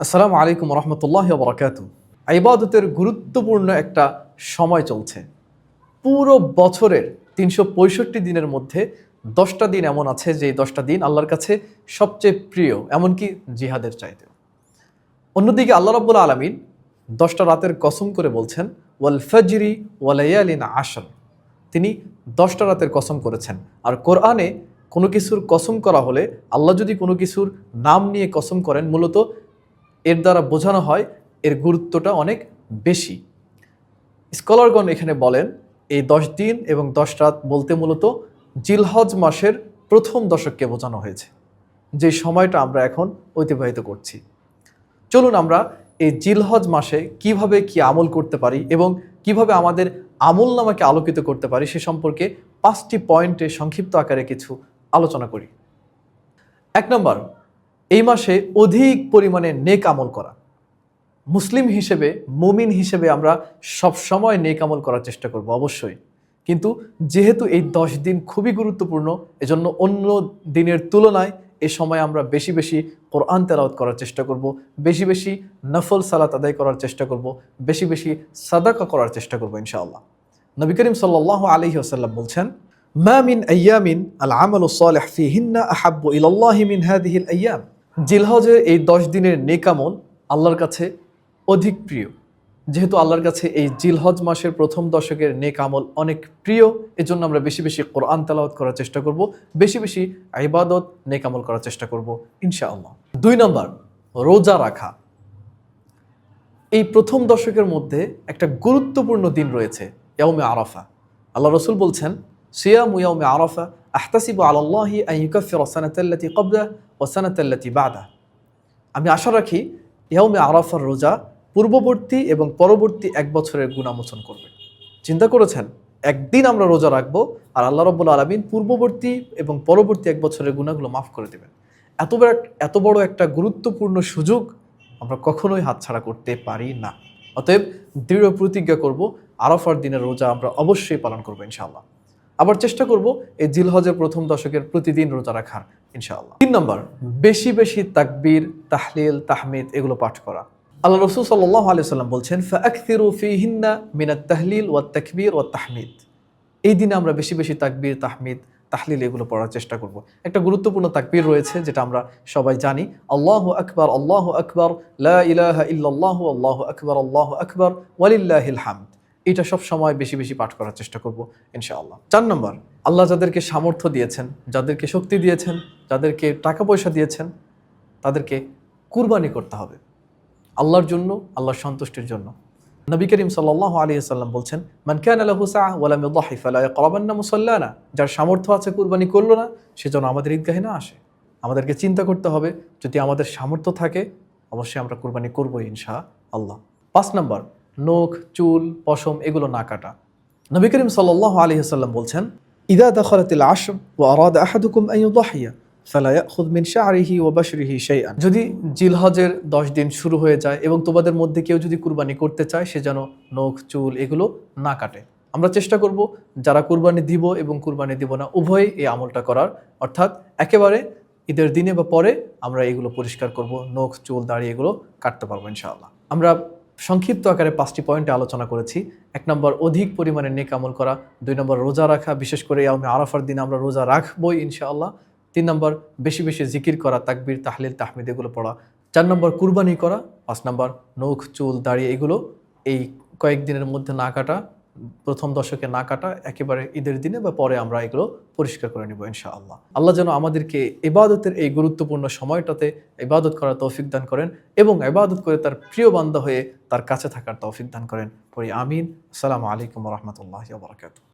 আসসালামু আলাইকুম রহমতুল্লাহ বরকাত ইবাদতের গুরুত্বপূর্ণ একটা সময় চলছে। পুরো বছরের তিনশো পঁয়ষট্টি দিনের মধ্যে দশটা দিন এমন আছে যে দশটা দিন আল্লাহর কাছে সবচেয়ে প্রিয়, এমনকি জিহাদের চাইতে অন্যদিকে আল্লাহ রব্বুল আলমিন দশটা রাতের কসম করে বলছেন, ওয়াল ফজরি ওয়ালাইয়ালিন আসর তিনি দশটা রাতের কসম করেছেন। আর কোরআনে কোনো কিছুর কসম করা হলে আল্লাহ যদি কোনো কিছুর নাম নিয়ে কসম করেন, মূলত এর দ্বারা বোঝানো হয় এর গুরুত্বটা অনেক বেশি। স্কলারগণ এখানে বলেন, এই দশ দিন এবং দশ রাত বলতে মূলত জিলহজ মাসের প্রথম দশককে বোঝানো হয়েছে, যে সময়টা আমরা এখন অতিবাহিত করছি। চলুন আমরা এই জিলহজ মাসে কীভাবে কি আমল করতে পারি এবং কীভাবে আমাদের আমল নামাকে আলোকিত করতে পারি সে সম্পর্কে পাঁচটি পয়েন্টে সংক্ষিপ্ত আকারে কিছু আলোচনা করি। এক নম্বর এই মাসে অধিক পরিমাণে নেক আমল করা। মুসলিম হিসেবে, মুমিন হিসেবে আমরা সব সময় নেক আমল করার চেষ্টা করব, অবশ্যই। কিন্তু যেহেতু এই দশ দিন খুবই গুরুত্বপূর্ণ, এজন্য অন্য দিনের তুলনায় এ সময় আমরা বেশি বেশি কোরআন তেলাওয়াত করার চেষ্টা করব, বেশি বেশি নফল সালাত আদায় করার চেষ্টা করব, বেশি বেশি সাদাকা করার চেষ্টা করব, ইনশাআল্লাহ। নবী করিম সাল্লাহ আলহি আসাল্লাম বলছেন, মা মিন আয়ামিন আল আমল সালেহ ফিহিন্না আহাব্বু ইলাল্লাহি মিন হাদিহিল আয়াম। জিলহজের এই দশ দিনের নেকামল আল্লাহর কাছে অধিক প্রিয়। যেহেতু আল্লাহর কাছে এই জিলহজ মাসের প্রথম দশকের নেক আমল অনেক প্রিয়, এজন্য আমরা বেশি বেশি কোরআন তালাওয়াত করার চেষ্টা করব, বেশি বেশি ইবাদত, নেক আমল করার চেষ্টা করব, ইনশাআল্লাহ। দুই নম্বর, রোজা রাখা। এই প্রথম দশকের মধ্যে একটা গুরুত্বপূর্ণ দিন রয়েছে, ইয়াউমে আরাফা। আল্লাহ রসুল বলছেন, সিয়াম ইয়াউমে আরাফা আহতাসিবু আলাল্লাহি আন ইউকাফির সানাতাল্লাতি ওয়া বাদা আমি আশা রাখি ইয়াউমে আরাফার রোজা পূর্ববর্তী এবং পরবর্তী এক বছরের গুণামোচন করবে। চিন্তা করেছেন, একদিন আমরা রোজা রাখব আর আল্লাহ রব্বুল আলমিন পূর্ববর্তী এবং পরবর্তী এক বছরের গুণাগুলো মাফ করে দেবেন। এত এত বড় একটা গুরুত্বপূর্ণ সুযোগ আমরা কখনোই হাতছাড়া করতে পারি না। অতএব দৃঢ় প্রতিজ্ঞা করব, আরাফার দিনের রোজা আমরা অবশ্যই পালন করব ইনশাআল্লাহ। আবার চেষ্টা করব এই জিলহজের প্রথম দশকের প্রতিদিন রোজা রাখার, ইনশাআল্লাহ। তিন নম্বর, বেশি বেশি তাকবীর, তাহলিল, তাহমিদ এগুলো পাঠ করা। আল্লাহ রসুল সাল্লাহ আলি সাল্লাম বলছেন ফাকথিরু ফিহিন্না মিনাত তাহলিল ওয়া তাকবীর ওয়া তাহমিদ। এই দিনে আমরা বেশি বেশি তাকবীর, তাহমিদ, তাহলিল এগুলো পড়ার চেষ্টা করব। একটা গুরুত্বপূর্ণ তাকবীর রয়েছে যেটা আমরা সবাই জানি, আল্লাহ আকবার আল্লাহ আকবার, লা ইলাহা ইল্লাল্লাহু, আল্লাহু আকবার আল্লাহু আকবার, ওয়ালিল্লাহিল হামদ। এটা সব সময় বেশি বেশি পাঠ করার চেষ্টা করব, ইনশাআল্লাহ। চার নম্বর, আল্লাহ যাদেরকে সামর্থ্য দিয়েছেন, যাদেরকে শক্তি দিয়েছেন, যাদেরকে টাকা পয়সা দিয়েছেন, তাদেরকে কুরবানি করতে হবে। আল্লাহর জন্য, আল্লাহর সন্তুষ্টির জন্য। নবী করিম সাল্লাহ আলী সাল্লাম বলছেন, মান কান আলাহু সাহ ওয়ালাম ইউদাহি ফালা ইয়াকরাবান্না মুসাল্লানা। যার সামর্থ্য আছে কুরবানি করল না, সে যেন আমাদের ঈদগাহে না আসে। আমাদেরকে চিন্তা করতে হবে, যদি আমাদের সামর্থ্য থাকে, অবশ্যই আমরা কুরবানি করব ইনশা আল্লাহ পাঁচ নম্বর নখ, চুল, পশম, এগুলো না কাটা। নবী করিম সাল্লাহ আলী সাল্লাম বলছেন, ইদা দখলাতিল আশম ও আরাদ আহাদুকুম আন ইউদাহিয়া, ফালা ইয়াখুদ মিন শা'রিহি ওয়া বাশরিহি শাইআন। যদি জিলহজের দশ দিন শুরু হয়ে যায় এবং তোমাদের মধ্যে কেউ যদি কুরবানি করতে চায়, সে যেন নখ, চুল এগুলো না কাটে। আমরা চেষ্টা করব, যারা কুরবানি দিব এবং কুরবানি দিব না উভয় এই আমলটা করার। অর্থাৎ একেবারে ঈদের দিনে বা পরে আমরা এগুলো পরিষ্কার করব, নখ, চুল, দাড়ি এগুলো কাটতে পারব ইনশাআল্লাহ। আমরা সংক্ষিপ্ত আকারে পাঁচটি পয়েন্টে আলোচনা করেছি। এক নম্বর, অধিক পরিমাণে নেক আমল করা। দুই নম্বর, রোজা রাখা। বিশেষ করে আমি আরাফার দিন আমরা রোজা রাখবই, ইনশাআল্লাহ। তিন নম্বর, বেশি বেশি জিকির করা, তাকবির, তাহলিল, তাহমিদ এগুলো পড়া। চার নম্বর, কুরবানি করা। পাঁচ নম্বর, নখ, চুল, দাড়ি এগুলো এই কয়েকদিনের মধ্যে না কাটা। প্রথম দশকে না কাটা, একেবারে ঈদের দিনে বা পরে আমরা এগুলো পরিষ্কার করে নেব, ইনশাআল্লাহ। আল্লাহ যেন আমাদেরকে এবাদতের এই গুরুত্বপূর্ণ সময়টাতে ইবাদত করার তৌফিক দান করেন এবং ইবাদত করে তার প্রিয় বান্ধা হয়ে তার কাছে থাকার তৌফিক দান করেন। পরি আমিন। আসসালামু আলাইকুম রহমতুল্লাহ বারকাত